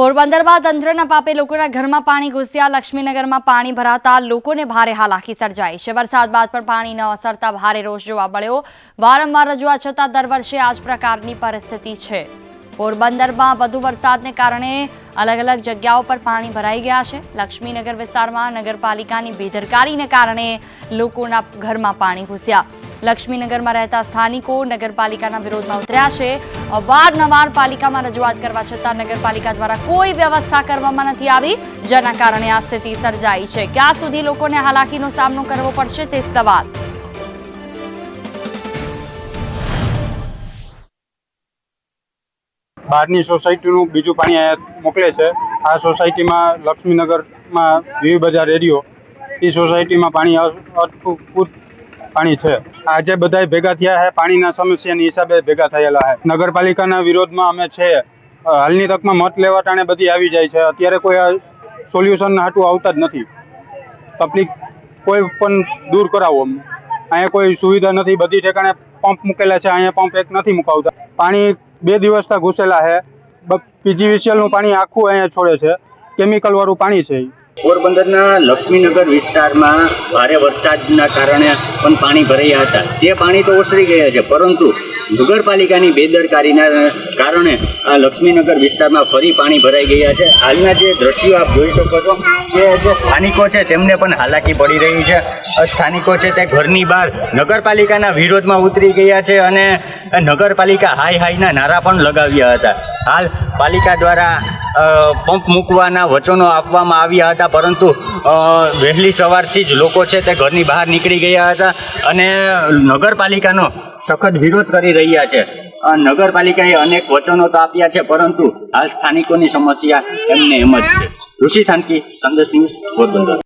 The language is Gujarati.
પોરબંદરમાં તંત્રના પાપે લોકોના ઘરમાં પાણી ઘૂસ્યા. લક્ષ્મીનગરમાં પાણી ભરાતા લોકોને ભારે હાલાકી સર્જાઈ છે. વરસાદ બાદ પણ પાણી ન અસરતા ભારે રોષ જોવા મળ્યો. વારંવાર રજૂઆત છતાં દર વર્ષે આ જ પ્રકારની પરિસ્થિતિ છે. પોરબંદરમાં વધુ વરસાદને કારણે અલગ અલગ જગ્યાઓ પર પાણી ભરાઈ ગયા છે. લક્ષ્મીનગર વિસ્તારમાં નગરપાલિકાની બેદરકારીને કારણે લોકોના ઘરમાં પાણી ઘૂસ્યા. લક્ષ્મીનગરમાં રહેતા સ્થાનિકો નગરપાલિકાના વિરોધમાં ઉતર્યા છે. અવારનવાર પાલિકામાં રજૂઆત કરવા છતાં નગરપાલિકા દ્વારા કોઈ વ્યવસ્થા કરવામાં નથી આવી, જેના કારણે આ સ્થિતિ સર્જાઈ છે. ક્યાં સુધી લોકોને હાલાકીનો સામનો કરવો પડશે તે સવાલ. બહારની સોસાયટીનું બીજું પાણી મોકલે છે. આ સોસાયટીમાં લક્ષ્મીનગરમાં વી બજાર એરિયો એ સોસાયટીમાં પાણી અટકૂટ પાણી છે. આજે બધા ભેગા થયા છે પાણીના સમસ્યાની હિસાબે ભેગા થયેલા છે નગરપાલિકાના વિરોધમાં અમે છે. હાલની તકમાં મત લેવા ટાણે બધી આવી જાય છે. અત્યારે કોઈ સોલ્યુશન હાટું આવતા જ નથી. તકલીફ કોઈ પણ દૂર કરાવો. અહીંયા કોઈ સુવિધા નથી. બધી ઠેકાણે પંપ મૂકેલા છે. અહીંયા પંપ એક નથી મુકાવતા. પાણી બે દિવસથી ઘૂસેલા છે પીજીવીસીએલનું પાણી આખું અહીંયા છોડે છે. કેમિકલવાળું પાણી છે ઈ. પોરબંદરના લક્ષ્મીનગર વિસ્તારમાં ભારે વરસાદના કારણે પણ પાણી ભરાયા હતા. તે પાણી તો ઓસરી ગયા છે, પરંતુ નગરપાલિકાની બેદરકારીના કારણે આ લક્ષ્મીનગર વિસ્તારમાં ફરી પાણી ભરાઈ ગયા છે. હાલના જે દ્રશ્યો આપ જોઈ શકો છો કે જે સ્થાનિકો છે તેમને પણ હાલાકી પડી રહી છે. સ્થાનિકો છે તે ઘરની બહાર નગરપાલિકાના વિરોધમાં ઉતરી ગયા છે અને નગરપાલિકા હાઈ હાઈના નારા પણ લગાવ્યા હતા. હાલ પાલિકા દ્વારા પંપ મૂકવાના વચનો આપવામાં આવ્યા હતા, પરંતુ વહેલી સવારથી જ લોકો છે તે ઘરની બહાર નીકળી ગયા હતા અને નગરપાલિકાનો સખત વિરોધ કરી રહ્યા છે. નગરપાલિકાએ અનેક વચનો તો આપ્યા છે, પરંતુ હાલ સ્થાનિકોની સમસ્યા એમને એમ જ છે. ઋષિ થાનકી, સંદેશ ન્યૂઝ, પોરબંદર.